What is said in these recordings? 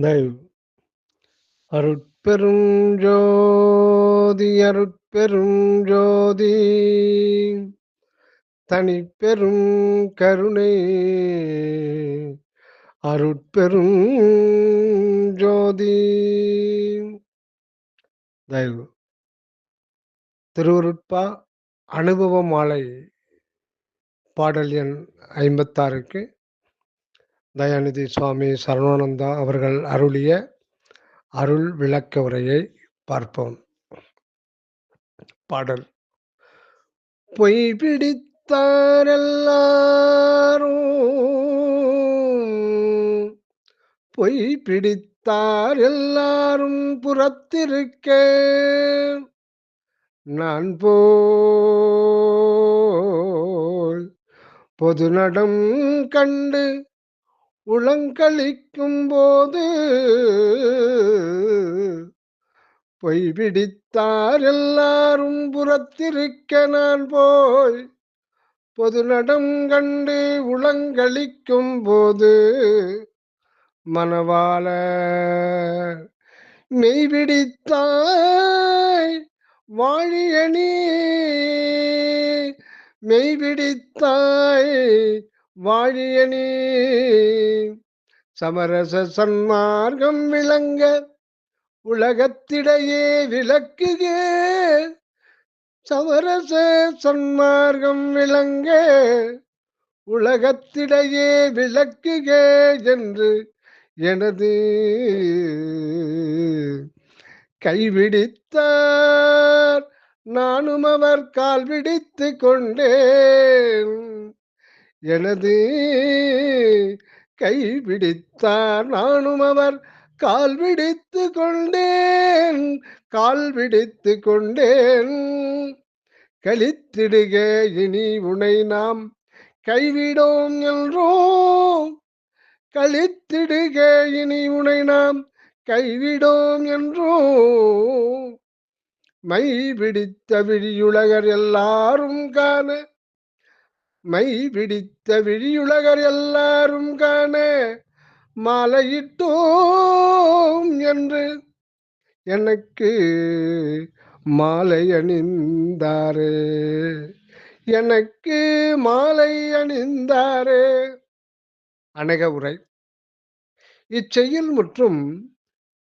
தயவு அருட்பெரும் ஜோதி அருட்பெரும் ஜோதி. தனிப்பெரும் கருணை. அருட்பெரும் ஜோதி. தயவு. திருவருட்பா அனுபவ மாலை பாடல் எண் ஐம்பத்தாறுக்கு தயாநிதி சுவாமி சரவணானந்தா அவர்கள் அருளிய அருள் விளக்க உரையை பார்ப்போம். பாடல். பொய் பிடித்தாரெல்லாரும் பொய் பிடித்தார் எல்லாரும் புறத்திருக்க. நான் போல் பொது நடம் கண்டு உளங்களிக்கும் போது பொய் பிடித்தார் எல்லாரும் புறத்திருக்க நான் போய் பொது நடம் கண்டு உளங்களிக்கும் போது மனவாள மெய்பிடித்தாய் வாழியணி மெய் பிடித்தாய் வாழியணி சமரச சன்மார்க்கம் விளங்க உலகத்திடையே விளக்குக. சமரச சன்மார்க்கம் விளங்க உலகத்திடையே விளக்குக என்று எனது கைவிடித்தார். நானும் அவர் கால் விடித்து கொண்டேன். எனது கை பிடித்தார் நானும் அவர். கால் விடித்து கொண்டேன் கால் விடித்து கொண்டேன். கழித்திடுக இனி உனை நாம். கைவிடோம் என்றோம் கழித்திடுக இனி உனை நாம். கைவிடோம் என்றோம் மை பிடித்த விழியுலகர் எல்லாரும் காண மை பிடித்த விழியுலகர் எல்லாரும் காண மாலையிட்டோம் என்று எனக்கு மாலை அணிந்தாரே. எனக்கு மாலை அணிந்தாரே. அனக உரை. இச்செயல் மற்றும்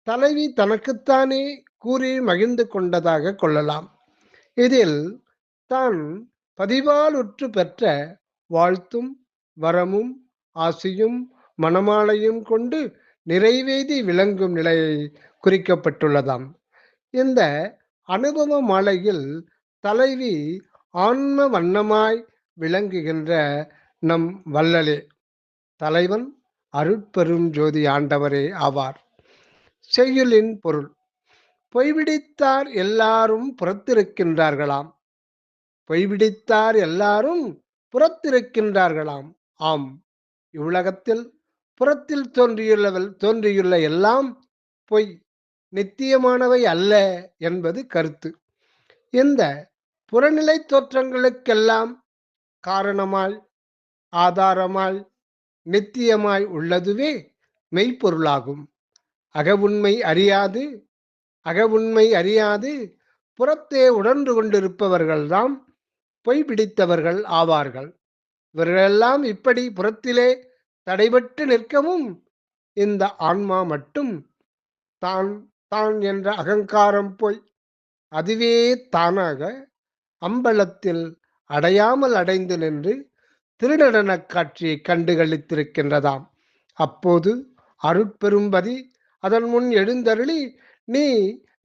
தலைவி தனக்குத்தானே கூறி மகிழ்ந்து கொண்டதாக கொள்ளலாம். இதில் தான் பதிவால் உற்று பெற்ற வாழ்த்தும் வரமும் ஆசியும் மணமாலையும் கொண்டு நிறைவேதி விளங்கும் நிலையை குறிக்கப்பட்டுள்ளதாம். இந்த அனுபவ மாலையில் தலைவி ஆன்ம வண்ணமாய் விளங்குகின்ற நம் வள்ளலே. தலைவன் அருட்பெரும் ஜோதி ஆண்டவரே ஆவார். செய்யுளின் பொருள். பொய்விடித்தார் எல்லாரும் புறத்திருக்கின்றார்களாம். பொய்பிடித்தார் எல்லாரும் புறத்திருக்கின்றார்களாம். ஆம் இவ்வுலகத்தில் புறத்தில் தோன்றியுள்ளவள் தோன்றியுள்ள எல்லாம் பொய் நித்தியமானவை அல்ல என்பது கருத்து. இந்த புறநிலை தோற்றங்களுக்கெல்லாம் காரணமாய் ஆதாரமாய் நித்தியமாய் உள்ளதுவே மெய்ப்பொருளாகும். அகவுண்மை அறியாது அகவுண்மை அறியாது புறத்தே உணர்ந்து கொண்டிருப்பவர்கள்தான் பொய் பிடித்தவர்கள் ஆவார்கள். இவர்களெல்லாம் இப்படி புறத்திலே தடைபட்டு நிற்கவும் இந்த ஆன்மா மட்டும் தான் தான் என்ற அகங்காரம் போய் அதுவே தானாக அம்பலத்தில் அடையாமல் அடைந்து நின்று திருநடனக் காட்சியை கண்டுகளித்திருக்கின்றதாம். அப்போது அருட்பெரும்பதி அதன் முன் எழுந்தருளி நீ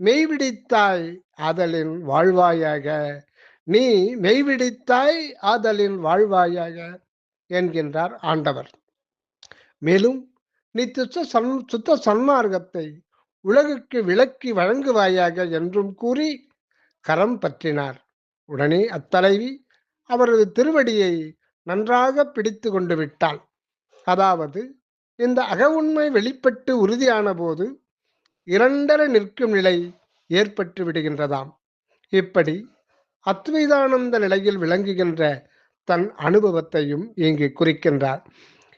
மெய்விடித்தாய் அதலின் வாழ்வாயாக நீ மெய்விடித்தாய் ஆதலின் வாழ்வாயாக என்கின்றார் ஆண்டவர். மேலும் நீ துத்த சன் சுத்த சன்மார்க்கத்தை உலகுக்கு விளக்கி வழங்குவாயாக என்றும் கூறி கரம் பற்றினார். உடனே அத்தலைவி அவரது திருவடியை நன்றாக பிடித்து கொண்டு விட்டாள். அதாவது இந்த அக உண்மை வெளிப்பட்டு உறுதியான போது இரண்டர நிற்கும் நிலை ஏற்பட்டு விடுகின்றதாம். இப்படி அத்வைதானந்த நிலையில் விளங்குகின்ற தன் அனுபவத்தையும் இங்கு குறிக்கின்றார்.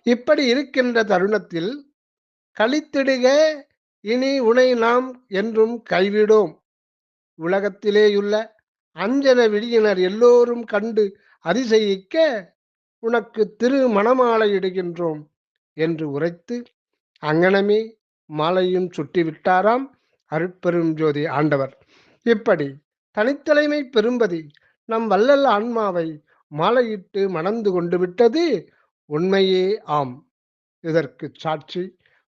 இப்படி இருக்கின்ற தருணத்தில் கழித்திடுக இனி உனை நாம் என்றும் கைவிடோம். உலகத்திலேயுள்ள அஞ்சன விழியினர் எல்லோரும் கண்டு அதிசயிக்க உனக்கு திரு மணமாலையிடுகின்றோம் என்று உரைத்து அங்கனமே மாலையும் சுட்டிவிட்டாராம் அருட்பெரும் ஜோதி ஆண்டவர். இப்படி தனித்தலைமை பெரும்பதி நம் வல்லல் ஆன்மாவை மாலையிட்டு மணந்து கொண்டு விட்டது உண்மையே ஆம். இதற்கு சாட்சி.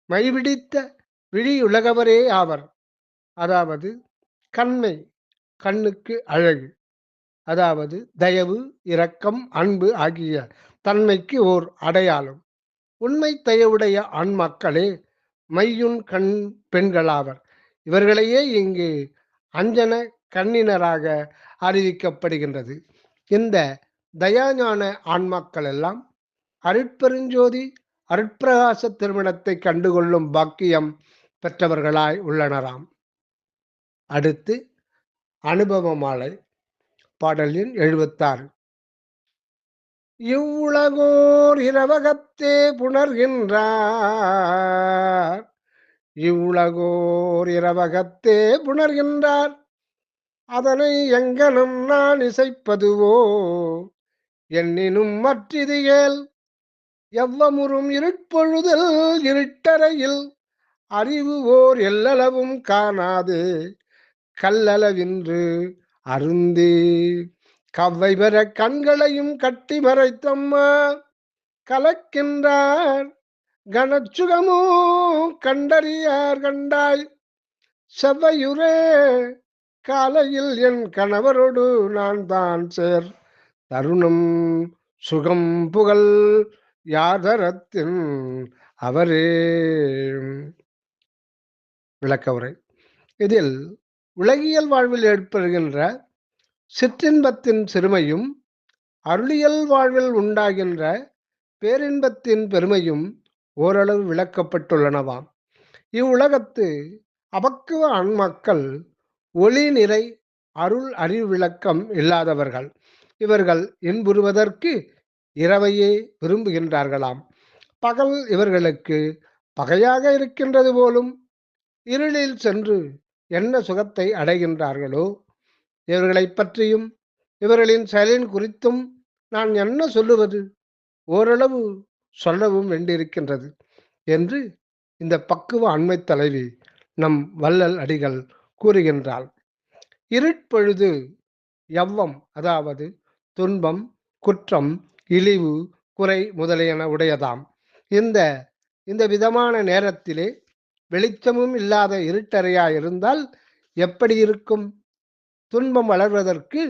மைவிடித்த விழியுலகவரே ஆவர். அதாவது கண்மை கண்ணுக்கு அழகு. அதாவது தயவு இரக்கம் அன்பு ஆகிய தன்மைக்கு ஓர் அடையாளம். உண்மை தயவுடைய ஆண்மக்களே மையுன் கண் பெண்களாவர். இவர்களையே இங்கு அஞ்சன கண்ணினராக அறிவிக்கப்படுகின்றது. இந்த தயாஞான ஆன்மாக்கள் எல்லாம் அருட்பெருஞ்சோதி அருட்பிரகாச திருமணத்தை கண்டுகொள்ளும் பாக்கியம் பெற்றவர்களாய் உள்ளனராம். அடுத்து அனுபவ மாலை பாடலின் எழுபத்தாறு இவ்வுலகோர் இரவகத்தே புணர்கின்றார். இவ்வுலகோர் இரவகத்தே புணர்கின்றார். அதனை எங்கனும் நான் இசைப்பதுவோ? என்னினும் மற்றிது ஏல்? எவ்வமுறும் இருட்பொழுதல் இருட்டறையில்? அறிவு ஓர் எல்லளவும் காணாது. கல்லளவின்று அருந்தி கவ்வை பெற கண்களையும் கட்டி மறைத்தம்மா? கலக்கின்றார். கனச்சுகமோ? கண்டறியார் கண்டாய்? செவ்வையுரே காலையில் என் கணவரோடு நான் தான் சேர். தருணம் சுகம் புகழ் யாதரத்தின் அவரே. விளக்கவுரை இதில் உலகியல் வாழ்வில் ஏற்படுகின்ற சிற்றின்பத்தின் சிறுமையும் அருளியல் வாழ்வில் உண்டாகின்ற பேரின்பத்தின் பெருமையும் ஓரளவு விளக்கப்பட்டுள்ளனவாம். இவ்வுலகத்து அபக்குவ ஆன்மாக்கள் ஒளி நிறை அருள் அறிவிளக்கம் இல்லாதவர்கள். இவர்கள் இன்புறுவதற்கு இரவையே விரும்புகின்றார்களாம். பகல் இவர்களுக்கு பகையாக இருக்கின்றது போலும் இருளில் சென்று என்ன சுகத்தை அடைகின்றார்களோ இவர்களை பற்றியும் இவர்களின் செயலின் குறித்தும் நான் என்ன சொல்லுவது? ஓரளவு சொல்லவும் வேண்டியிருக்கின்றது என்று இந்த பக்குவ அண்மை தலைவி நம் வள்ளல் அடிகள் கூறுகின்றாள். இருட்பொழுது எவ்வம் அதாவது துன்பம் குற்றம் இழிவு குறை முதலியன உடையதாம். இந்த இந்த விதமான நேரத்திலே வெளிச்சமும் இல்லாத இருட்டறையா இருந்தால் எப்படி இருக்கும்? துன்பம் வளர்வதற்கு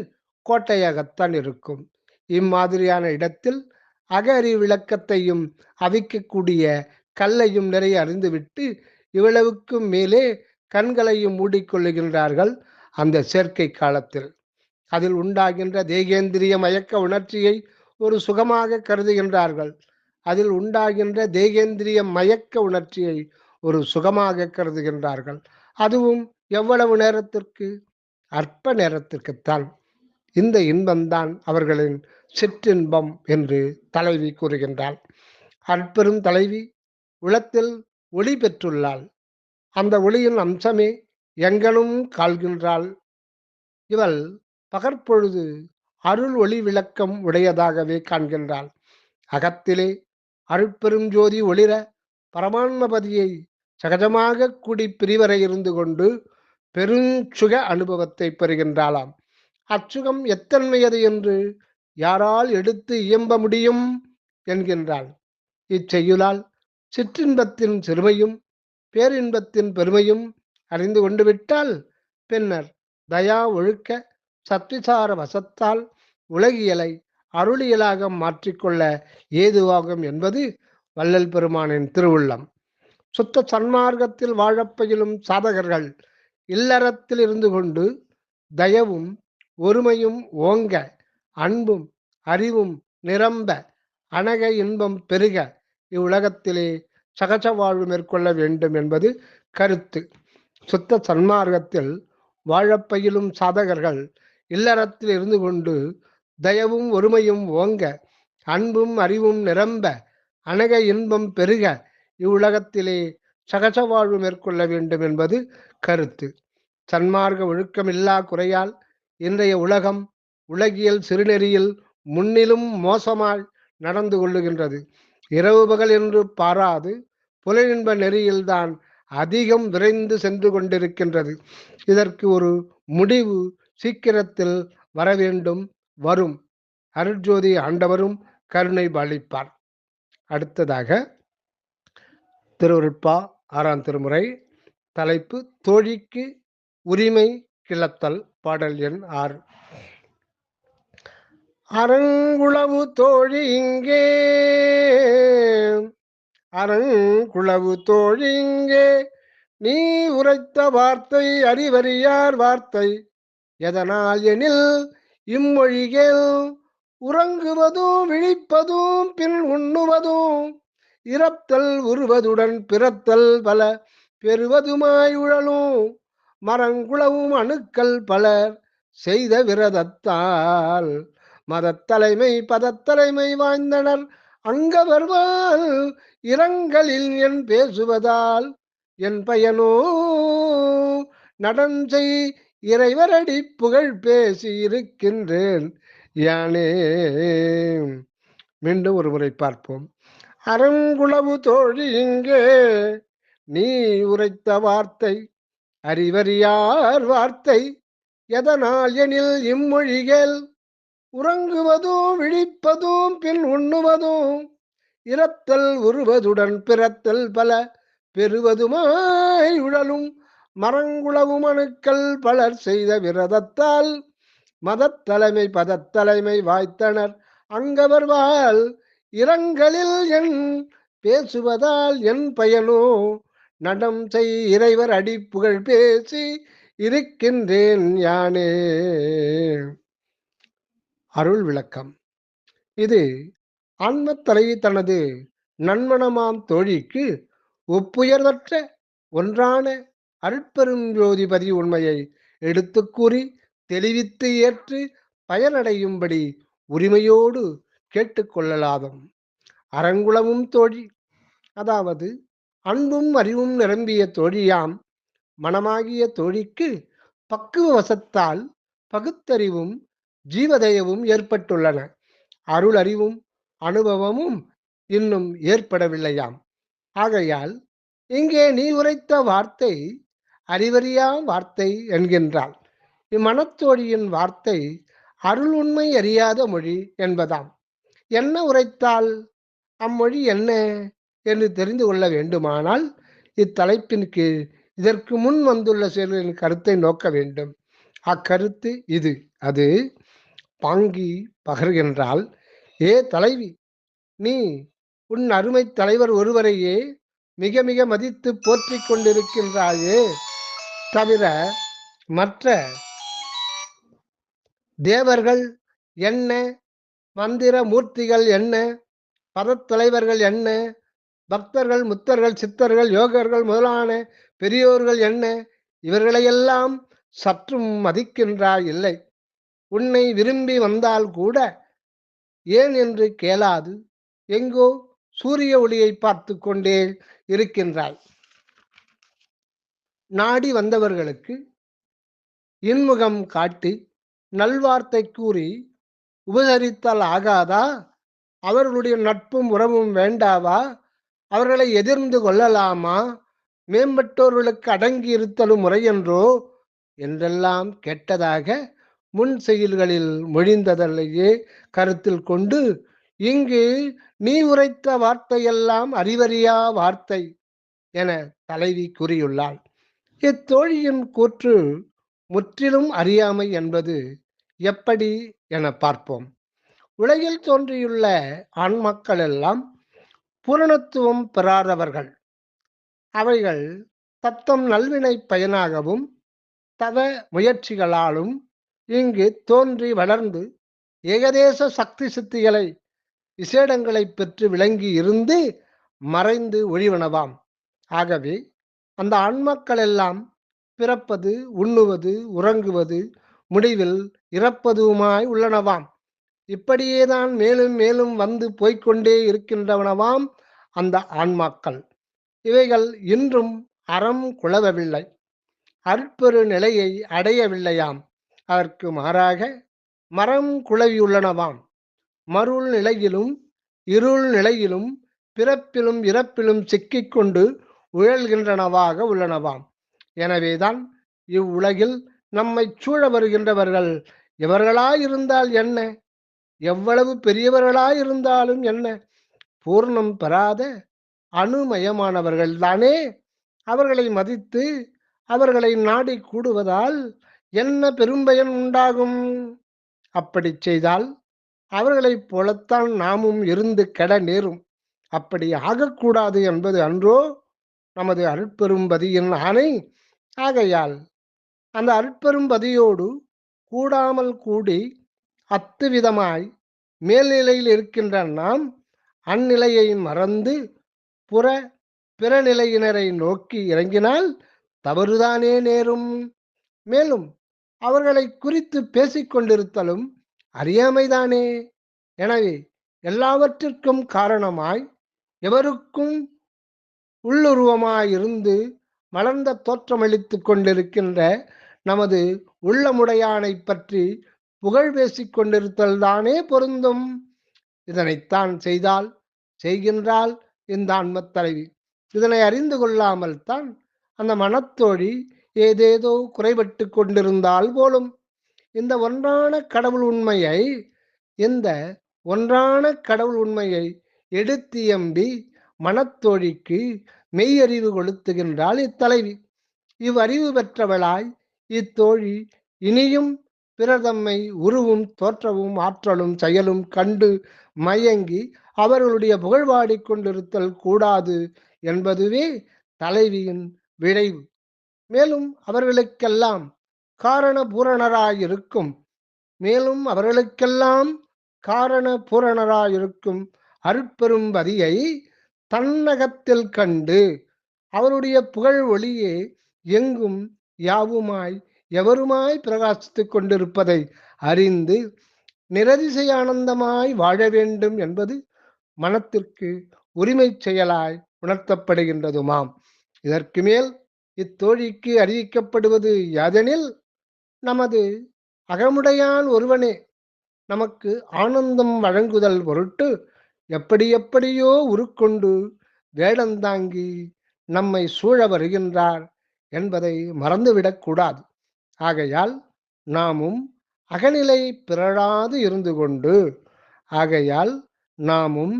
கோட்டையாகத்தான் இருக்கும். இம்மாதிரியான இடத்தில் அகரி விளக்கத்தையும் அவிக்கக்கூடிய கல்லையும் நிறைய அறிந்துவிட்டு இவ்வளவுக்கும் மேலே கண்களையும் மூடிக்கொள்ளுகின்றார்கள் அந்த சேர்க்கை காலத்தில். அதில் உண்டாகின்ற தேகேந்திரிய மயக்க உணர்ச்சியை ஒரு சுகமாக கருதுகின்றார்கள். அதில் உண்டாகின்ற தேகேந்திரிய மயக்க உணர்ச்சியை ஒரு சுகமாக கருதுகின்றார்கள். அதுவும் எவ்வளவு நேரத்திற்கு? அற்ப நேரத்திற்குத்தான். இந்த இன்பம்தான் அவர்களின் சிற்றின்பம் என்று தலைவி கூறுகின்றாள். அற்பெரும் தலைவி உளத்தில் ஒளி பெற்றுள்ளாள். அந்த ஒளியின் அம்சமே எங்கனும் கால்கின்றாள். இவள் பகற்பொழுது அருள் ஒளி விளக்கம் உடையதாகவே காண்கின்றாள். அகத்திலே அருட்பெரும் ஜோதி ஒளிர பரமான்மபதியை சகஜமாக கூடி பிரிவரை இருந்து கொண்டு பெருஞ்சுக அனுபவத்தை பெறுகின்றாளாம். அச்சுகம் எத்தன்மையது என்று யாரால் எடுத்து இயம்ப முடியும்? என்கின்றாள். இச்செய்யுளால் சிற்றின்பத்தின் சிறுமையும் பேரின்பத்தின் பெருமையும் அறிந்து கொண்டு விட்டால் பின்னர் தயா ஒழுக்க சத்விசார வசத்தால் உலகியலை அருளியலாக மாற்றிக்கொள்ள ஏதுவாகும் என்பது வள்ளல் பெருமானின் திருவுள்ளம். சுத்த சன்மார்க்கத்தில் வாழப்பயிலும் சாதகர்கள் இல்லறத்தில் இருந்து கொண்டு தயவும் ஒருமையும் ஓங்க அன்பும் அறிவும் நிரம்ப அணக இன்பம் பெருக இவ்வுலகத்திலே சகஜ வாழ்வு மேற்கொள்ள வேண்டும் என்பது கருத்து. சுத்த சன்மார்க்கத்தில் வாழப்பயிலும் சாதகர்கள் இல்லறத்தில் இருந்து கொண்டு தயவும் ஒருமையும் ஓங்க அன்பும் அறிவும் நிரம்ப அனக இன்பம் பெருக இவ்வுலகத்திலே சகஜ வாழ்வு மேற்கொள்ள வேண்டும் என்பது கருத்து. சன்மார்க்க ஒழுக்கமில்லா குறையால் இன்றைய உலகம் உலகியல் சிறுநெறியில் முன்னிலும் மோசமாய் நடந்து கொள்ளுகின்றது. இரவு பகல் என்று பாராது. புலனின்ப நெறியில்தான் அதிகம் விரைந்து சென்று கொண்டிருக்கின்றது. இதற்கு ஒரு முடிவு சீக்கிரத்தில் வர வேண்டும் வரும். அருட்ஜோதி ஆண்டவரும் கருணை பாலிப்பார். அடுத்ததாக திருவருட்பா ஆறாம் திருமுறை தலைப்பு தோழிக்கு உரிமை கிளத்தல் பாடல் எண் ஆறு. அரங்குளவு தோழி இங்கே. அரங்குளவு தோழி இங்கே. நீ உரைத்த வார்த்தை அறிவறியார் வார்த்தை. எதனால் எனில் இம்மொழிகள் உறங்குவதும் விழிப்பதும் பின் உண்ணுவதும். இறத்தல் உருவதுடன் பிறத்தல் பல பெறுவதுமாய் உழலும். மரங்குளவும் அணுக்கள் பலர் செய்த விரதத்தால் மதத்தலைமை பதத்தலைமை வாய்ந்தனர் அங்கவர்வால் இரங்கலில் என் பேசுவதால் என் பயனோ. நடஞ்சை இறைவரடி புகழ் பேசி இருக்கின்றேன். யானே. மீண்டும் ஒரு முறை பார்ப்போம். அறங்குளவு தோழி இங்கே நீ உரைத்த வார்த்தை அறிவறியார் வார்த்தை எதனால் எனில் இம்மொழிகள் உறங்குவதும் விழிப்பதும் பின் உண்ணுவதும் இறத்தல் உருவதுடன் பிறத்தல் பல பெறுவதுமாய் உழலும் மரங்குளவும் அணுக்கள் பலர் செய்த விரதத்தால் மதத்தலைமை பதத்தலைமை வாய்த்தனர். அங்கவர் வாழ் இரங்கலில் என் பேசுவதால் என் பயனோ நடம் செய் இறைவர் அடிப்புகழ் பேசி இருக்கின்றேன் யானே. அருள் விளக்கம் இது ஆன்மத்தலைவி தனது நன்மணமாம் தோழிக்கு ஒப்புயர்வற்ற ஒன்றான அருட்பெரும் ஜோதிபதி உண்மையை எடுத்து கூறி தெளிவித்து ஏற்று பயனடையும்படி உரிமையோடு கேட்டுக்கொள்ளலாதும் அரங்குளமும் தோழி அதாவது அன்பும் அறிவும் நிரம்பிய தோழியாம் மனமாகிய தோழிக்கு பக்குவ வசத்தால் பகுத்தறிவும் ஜீவதயவும் ஏற்பட்டுள்ளன. அருள் அறிவும் அனுபவமும் இன்னும் ஏற்படவில்லையாம். ஆகையால் இங்கே நீ உரைத்த வார்த்தை அறிவறியா வார்த்தை என்கின்றாள். இம்மனத்தோழியின் வார்த்தை அருள் உண்மை அறியாத மொழி என்பதாம். என்ன உரைத்தால்? அம்மொழி என்ன என்று தெரிந்து கொள்ள வேண்டுமானால் இத்தலைப்பின் கீழ் இதற்கு முன் வந்துள்ள செயல்களின் கருத்தை நோக்க வேண்டும். அக்கருத்து இது. அது பாங்கி பகர்கின்றால் ஏ தலைவி நீ உன் அருமை தலைவர் ஒருவரையே மிக மிக மதித்து போற்றி கொண்டிருக்கின்றாயே தவிர மற்ற தேவர்கள் என்ன மந்திர மூர்த்திகள் என்ன பதத்தலைவர்கள் என்ன பக்தர்கள் முத்தர்கள் சித்தர்கள் யோகர்கள் முதலான பெரியோர்கள் என்ன இவர்களையெல்லாம் சற்றும் மதிக்கின்றாய் இல்லை. உன்னை விரும்பி வந்தால் கூட ஏன் என்று கேளாது. எங்கோ சூரிய ஒளியை பார்த்து கொண்டே இருக்கின்றாய். நாடி வந்தவர்களுக்கு இன்முகம் காட்டி நல்வார்த்தை கூறி உபசரித்தால் ஆகாதா? அவர்களுடைய நட்பும் உறவும் வேண்டாவா? அவர்களை எதிர்ந்து கொள்ளலாமா? மேம்பட்டோர்களுக்கு அடங்கி இருத்தலும் முறையென்றோ? என்றெல்லாம் கேட்டதாக முன் செயல்களில் மொழிந்ததல்லையே கருத்தில் கொண்டு இங்கு நீ உரைத்த வார்த்தையெல்லாம் அறிவறியா வார்த்தை என தலைவி கூறியுள்ளாள். இத்தோழியின் கூற்று முற்றிலும் அறியாமை என்பது எப்படி என பார்ப்போம். உலகில் தோன்றியுள்ள ஆண்மக்கள் எல்லாம் பூரணத்துவம் பெறாதவர்கள். அவைகள் தத்தம் நல்வினை பயனாகவும் தவ முயற்சிகளாலும் இங்கு தோன்றி வளர்ந்து ஏகதேச சக்தி சித்திகளை விசேடங்களை பெற்று விளங்கி இருந்து மறைந்து ஒழிவனவாம். ஆகவே அந்த ஆண்மக்கள் எல்லாம் பிறப்பது உண்ணுவது உறங்குவது முடிவில் இறப்பதுமாய் உள்ளனவாம். இப்படியேதான் மேலும் மேலும் வந்து போய்க்கொண்டே இருக்கின்றவனவாம் அந்த ஆன்மாக்கள் இவைகள் இன்றும் அறம் குழவவில்லை. அற்பெரு நிலையை அடையவில்லையாம். அதற்கு மாறாக மரம் குழவியுள்ளனவாம். மருள் நிலையிலும் இருள் நிலையிலும் பிறப்பிலும் இறப்பிலும் சிக்கிக்கொண்டு உழல்கின்றனவாக உள்ளனவாம். எனவேதான் இவ்வுலகில் நம்மை சூழ வருகின்றவர்கள் எவர்களாயிருந்தால் என்ன? எவ்வளவு பெரியவர்களாயிருந்தாலும் என்ன? பூர்ணம் பெறாத அணுமயமானவர்கள் தானே அவர்களை மதித்து அவர்களை நாடி கூடுவதால் என்ன பெரும்பயன் உண்டாகும்? அப்படி செய்தால் அவர்களைப் போலத்தான் நாமும் இருந்து கெட நேரும். அப்படி ஆகக்கூடாது என்பது அன்றோ நமது அருட்பெரும்பதியின் ஆணை. ஆகையால் அந்த அருட்பெரும்பதியோடு கூடாமல் கூடி அத்துவிதமாய் மேல்நிலையில் இருக்கின்ற நாம் அந்நிலையை மறந்து புற பிறநிலையினரை நோக்கி இறங்கினால் தவறுதானே நேரும். மேலும் அவர்களை குறித்து பேசிக்கொண்டிருத்தலும் அறியாமைதானே? எனவே எல்லாவற்றிற்கும் காரணமாய் எவருக்கும் உள்ளுருவமாயிருந்து மலர்ந்த தோற்றமளித்து கொண்டிருக்கின்ற நமது உள்ளமுடையானை பற்றி புகழ் பேசிக் தானே பொருந்தும்? இதனைத்தான் செய்தால் செய்கின்றால் இந்த ஆன்மத் தலைவி. இதனை அறிந்து கொள்ளாமல் தான் அந்த மனத்தோழி ஏதேதோ குறைபட்டு கொண்டிருந்தால் போலும் இந்த ஒன்றான கடவுள் உண்மையை இந்த ஒன்றான கடவுள் உண்மையை எடுத்தியம்பி மனத்தோழிக்கு மெய்யறிவு கொளுத்துகின்றாள் இத்தலைவி. இவ்வறிவு பெற்றவளாய் இத்தோழி இனியும் பிரதம்மை உருவும் தோற்றவும் ஆற்றலும் செயலும் கண்டு மயங்கி அவர்களுடைய புகழ்வாடிக் கொண்டிருத்தல் கூடாது என்பதுவே தலைவியின் விளைவு மேலும் அவர்களுக்கெல்லாம் காரண பூரணராயிருக்கும் மேலும் அவர்களுக்கெல்லாம் காரண பூரணராயிருக்கும் அருட்பெரும் வரியை தன்னகத்தில் கண்டு அவருடைய புகழ் ஒளியே எங்கும் யாவுமாய் எவருமாய் பிரகாசித்துக் கொண்டிருப்பதை அறிந்து நிரதிசை ஆனந்தமாய் வாழ வேண்டும் என்பது மனத்திற்கு உரிமை செயலாய் உணர்த்தப்படுகின்றதுமாம். இதற்கு மேல் இத்தோழிக்கு அறிவிக்கப்படுவது யாதெனில் நமது அகமுடையான் ஒருவனே. நமக்கு ஆனந்தம் வழங்குதல் பொருட்டு எப்படி எப்படியோ உருக்கொண்டு வேடந்தாங்கி நம்மை சூழ வருகின்றார் என்பதை மறந்துவிடக்கூடாது ஆகையால் நாமும் அகநிலை பிறழாது இருந்து கொண்டு ஆகையால் நாமும்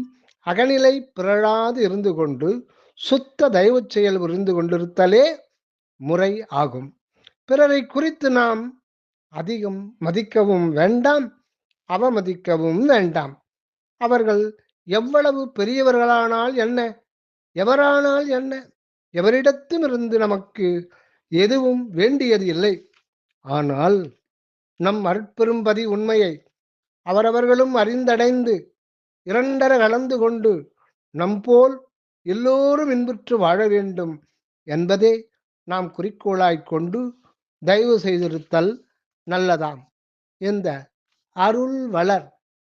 அகநிலை பிறழாது இருந்து கொண்டு சுத்த தயவு செயல் புரிந்து கொண்டிருத்தலே முறை ஆகும். பிறரை குறித்து நாம் அதிகம் மதிக்கவும் வேண்டாம் அவமதிக்கவும் வேண்டாம். அவர்கள் எவ்வளவு பெரியவர்களானால் என்ன? எவரானால் என்ன? எவரிடத்தும் இருந்து நமக்கு எதுவும் வேண்டியது இல்லை. ஆனால் நம் அற்பெரும்பதி உண்மையை அவரவர்களும் அறிந்தடைந்து இரண்டர கலந்து கொண்டு நம் போல் எல்லோரும் இன்புற்று வாழ வேண்டும் என்பதே நாம் குறிக்கோளாய் கொண்டு தயவு செய்திருத்தல் நல்லதாம். இந்த அருள் வளர்.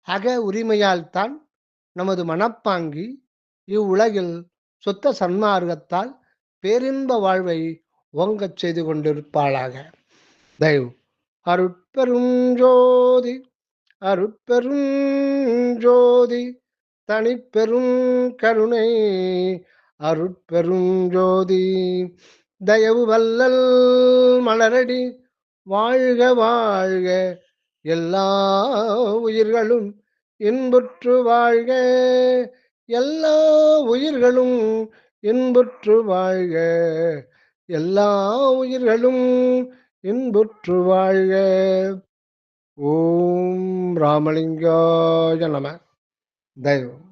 அக உரிமையால்தான் நமது மனப்பாங்கி இவ்வுலகில் சுத்த சன்மார்க்கத்தால் பேரின்ப வாழ்வை ஓங்கச் செய்து கொண்டிருப்பாளாக. தயவு. அருட்பெரும் ஜோதி. அருட்பெரும் ஜோதி. தனிப்பெரும் கருணை. அருட்பெரும் ஜோதி. தயவு வல்லல் மலரடி வாழ்க வாழ்க. எல்லா உயிர்களும் இன்புற்று வாழ்க. எல்லா உயிர்களும் இன்புற்று வாழ்க. எல்லா உயிர்களும் இன்புற்று வாழ்க. ஓம் ராமலிங்காய நம. தெய்வம்